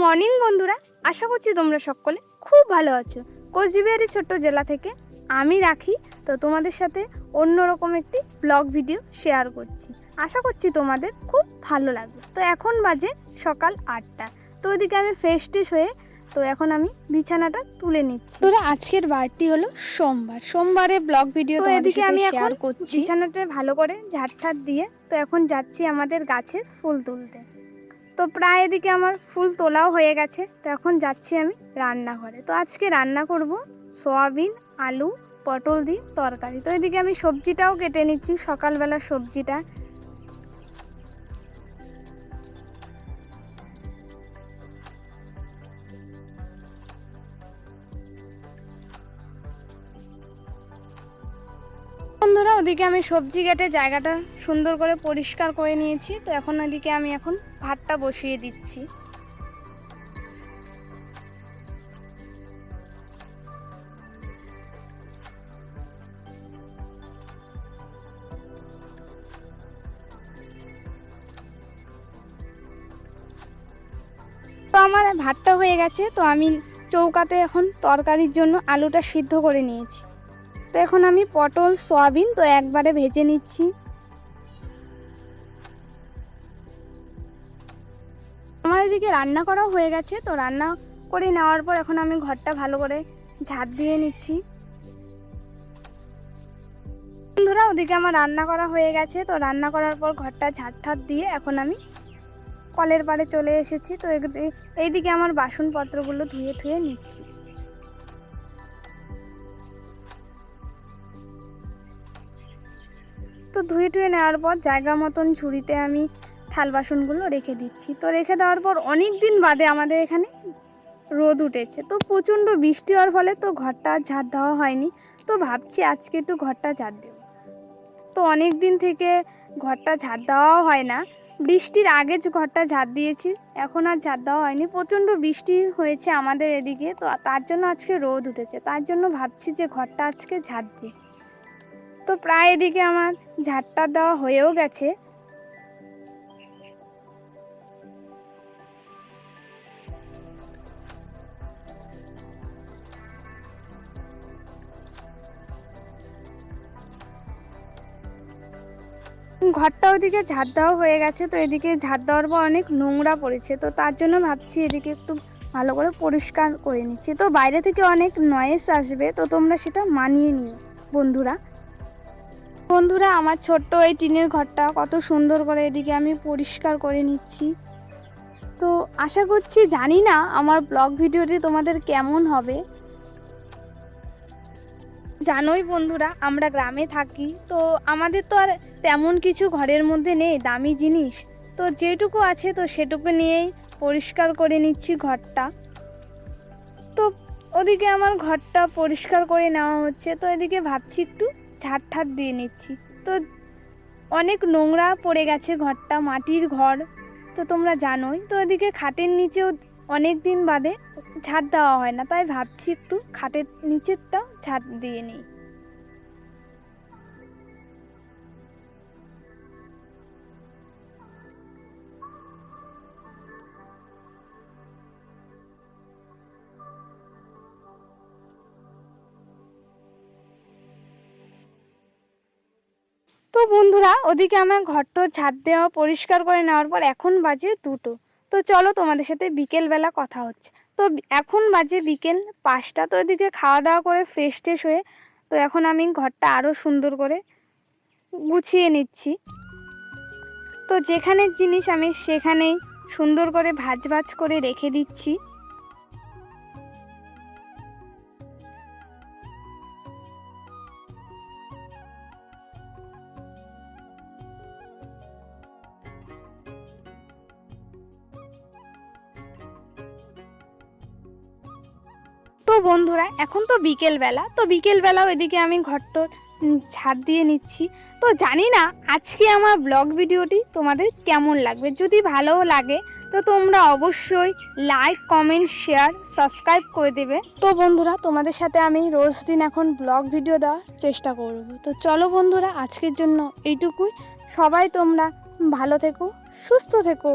Morning বন্ধুরা আশা করছি তোমরা সকলে খুব ভালো আছো। কোচবিহারের ছোট্ট জেলা থেকে আমি রাখি তো তোমাদের সাথে অন্যরকম একটি ব্লগ ভিডিও শেয়ার করছি। আশা করছি তোমাদের খুব ভালো লাগবে। তো এখন বাজে সকাল আটটা। তো ওইদিকে আমি ফ্রেশ ট্রেশ হয়ে তো এখন আমি বিছানাটা তুলে নিচ্ছি। তোরা আজকের বারটি হলো সোমবার। সোমবারে ব্লগ ভিডিও তো এদিকে আমি শেয়ার এখন করছি। বিছানাটা ভালো করে ঝাড় দিয়ে তো এখন যাচ্ছি আমাদের গাছের ফুল তুলতে। তো প্রায় এদিকে আমার ফুল তোলাও হয়ে গেছে। তো এখন যাচ্ছি আমি রান্নাঘরে। তো আজকে রান্না করব সয়াবিন, আলু, পটল দিয়ে তরকারি। তো এদিকে আমি সবজিটাও কেটে নিচ্ছি। সকালবেলা সবজিটা বন্ধুরা, ওদিকে আমি সবজি কেটে জায়গাটা সুন্দর করে পরিষ্কার করে নিয়েছি। তো এখন ওদিকে আমি এখন ভাতটা বসিয়ে দিচ্ছি। তো আমার ভাতটা হয়ে গেছে, তো আমি চৌকাতে এখন তরকারির জন্য আলুটা সিদ্ধ করে নিয়েছি। তো এখন আমি পটল, সয়াবিন তো একবারে ভেজে নিচ্ছি। আমার এদিকে রান্না করাও হয়ে গেছে, তো রান্না করে নেওয়ার পর এখন আমি ঘরটা ভালো করে ঝাঁট দিয়ে নিচ্ছি। বন্ধুরা, ওদিকে আমার রান্না করা হয়ে গেছে, তো রান্না করার পর ঘরটা ঝাঁট ঠাট দিয়ে এখন আমি কলের পাড়ে চলে এসেছি, তো এইদিকে আমার বাসনপত্রগুলো ধুয়ে ধুয়ে নিচ্ছি। তো ধুয়ে টুয়ে নেওয়ার পর জায়গা মতন ঝুড়িতে আমি থাল বাসনগুলো রেখে দিচ্ছি। তো রেখে দেওয়ার পর অনেক দিন বাদে আমাদের এখানে রোদ উঠেছে। তো প্রচণ্ড বৃষ্টি হওয়ার ফলে তো ঘরটা আর ঝাড় দেওয়া হয়নি। তো ভাবছি আজকে একটু ঘরটা ঝাড় দেব। তো অনেক দিন থেকে ঘরটা ঝাড় দেওয়াও হয় না। বৃষ্টির আগে যে ঘরটা ঝাড় দিয়েছি, এখন আর ঝাড় দেওয়া হয়নি। প্রচণ্ড বৃষ্টি হয়েছে আমাদের এদিকে। তো তার জন্য আজকে রোদ উঠেছে। তার জন্য ভাবছি যে ঘরটা আজকে ঝাড় দিই। তো প্রায় এদিকে আমার ঝাড়টা দেওয়া হয়েও গেছে। ঘরটা ওদিকে ঝাঁট দেওয়া হয়ে গেছে, তো এদিকে ঝাড় দেওয়ার পর অনেক নোংরা পড়েছে, তো তার জন্য ভাবছি এদিকে একটু ভালো করে পরিষ্কার করে নিচ্ছি। তো বাইরে থেকে অনেক নয়েস আসবে, তো তোমরা সেটা মানিয়ে নিও, বন্ধুরা। বন্ধুরা, আমার ছোট্ট এই টিনের ঘরটা কত সুন্দর করে এদিকে আমি পরিষ্কার করে নিচ্ছি। তো আশা করছি জানি না আমার ব্লগ ভিডিওটি তোমাদের কেমন হবে। জানোই বন্ধুরা, আমরা গ্রামে থাকি, তো আমাদের তো আর তেমন কিছু ঘরের মধ্যে নেই, দামি জিনিস। তো যেটুকু আছে, তো সেটুকু নিয়েই পরিষ্কার করে নিচ্ছি ঘরটা। তো ওদিকে আমার ঘরটা পরিষ্কার করে নেওয়া হচ্ছে, তো এদিকে ভাবছি একটু ঝাড় ঠাট দিয়ে নিচ্ছি। তো অনেক নোংরা পড়ে গেছে ঘরটা, মাটির ঘর, তো তোমরা জানোই। তো এদিকে খাটের নিচেও অনেক দিন বাদে ঝাড় দেওয়া হয় না, তাই ভাবছি একটু খাটের নিচেরটাও ঝাড় দিয়ে নিই। তো বন্ধুরা, ওদিকে আমার ঘরটা ঝাড় দেওয়া পরিষ্কার করে নেওয়ার পর এখন বাজে দুটো। তো চলো তোমাদের সাথে বিকেলবেলা কথা হচ্ছে। তো এখন বাজে বিকেল পাঁচটা, তো ওদিকে খাওয়া দাওয়া করে ফ্রেশ ট্রেশ হয়ে, তো এখন আমি ঘরটা আরও সুন্দর করে গুছিয়ে নিচ্ছি। তো যেখানে জিনিস আমি সেখানেই সুন্দর করে ভাজ ভাজ করে রেখে দিচ্ছি। বন্ধুরা এখন তো বিকেল বেলা তো বিকেল বেলাও এদিকে আমি ঘরটা উম, ঝাড় দিয়ে নিচ্ছি। তো জানি না আজকে আমার ব্লগ ভিডিওটি তোমাদের কেমন লাগবে। যদি ভালো লাগে তো তোমরা অবশ্যই লাইক কমেন্ট শেয়ার সাবস্ক্রাইব করে দেবে। তো বন্ধুরা তোমাদের সাথে আমি রোজ দিন এখন ব্লগ ভিডিও দেওয়ার চেষ্টা করব। তো চলো বন্ধুরা আজকের জন্য এইটুকুই। সবাই তোমরা ভালো থেকো সুস্থ থেকো।